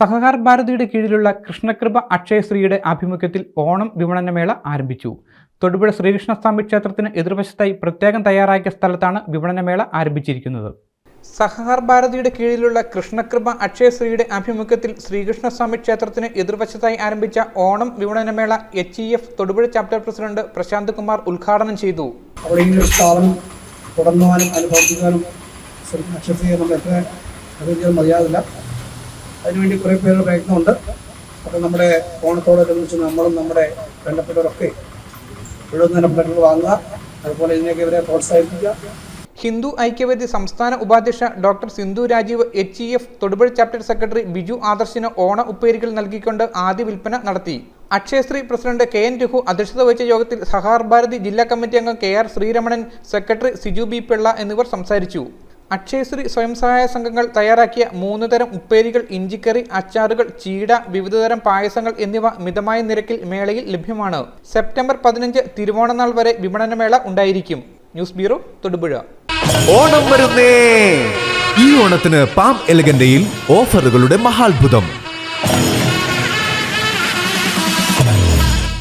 സഹകാർ ഭാരതിയുടെ കീഴിലുള്ള കൃഷ്ണകൃപ അക്ഷയശ്രീയുടെ ആഭിമുഖ്യത്തിൽ ഓണം വിപണനമേള ആരംഭിച്ചു. തൊടുപുഴ ശ്രീകൃഷ്ണസ്വാമി ക്ഷേത്രത്തിന് എതിർവശത്തായി പ്രത്യേകം തയ്യാറാക്കിയ സ്ഥലത്താണ് വിപണനമേള ആരംഭിച്ചിരിക്കുന്നത്. സഹകാർ ഭാരതിയുടെ കീഴിലുള്ള കൃഷ്ണകൃപ അക്ഷയശ്രീയുടെ ആഭിമുഖ്യത്തിൽ ശ്രീകൃഷ്ണസ്വാമി ക്ഷേത്രത്തിന് എതിർവശത്തായി ആരംഭിച്ച Onam വിപണനമേള H E F Thodupuzha chapter president Prasanth Kumar ഉദ്ഘാടനം ചെയ്തു. സ്ഥാപനം തുടങ്ങുവാനും അനുഭവിക്കുവാനും അതിനുവേണ്ടി കുറേ പേരുടെ പ്രയത്നമുണ്ട്. അപ്പോൾ നമ്മുടെ ഓണത്തോടനുബന്ധിച്ച് നമ്മളും നമ്മുടെ ബന്ധപ്പെട്ടവരൊക്കെ എഴുതുന്ന തന്നെ പെട്രോൾ വാങ്ങുക. അതുപോലെ ഇതിനൊക്കെ ഇവരെ പ്രോത്സാഹിപ്പിക്കുക. ഹിന്ദു ഐക്യവേദി സംസ്ഥാന ഉപാധ്യക്ഷ doctor Sindhu Rajeev H E F Thodupuzha chapter secretary Biju ആദർശിന് ഓണ ഉപ്പേരികൾ നൽകിക്കൊണ്ട് ആദ്യ വിൽപ്പന നടത്തി. Akshayasree president K N Raghu അധ്യക്ഷത വഹിച്ച യോഗത്തിൽ സഹാർ ഭാരതി ജില്ലാ കമ്മിറ്റി അംഗം K R Sreeramanan secretary Siju B Pillai എന്നിവർ സംസാരിച്ചു. അക്ഷയശ്രീ സ്വയം സഹായ സംഘങ്ങൾ തയ്യാറാക്കിയ മൂന്ന് തരം ഉപ്പേരികൾ ഇഞ്ചിക്കറി അച്ചാറുകൾ ചീട വിവിധതരം പായസങ്ങൾ എന്നിവ മിതമായ നിരക്കിൽ മേളയിൽ ലഭ്യമാണ്. സെപ്റ്റംബർ പതിനഞ്ച് തിരുവോണനാൾ വരെ വിപണനമേള ഉണ്ടായിരിക്കും. News bureau Thodupuzha. ഓണം വരുന്നേ. ഈ ഓണത്തിന് പാം എലഗന്റയിൽ ഓഫറുകളുടെ മഹാത്ഭുതം.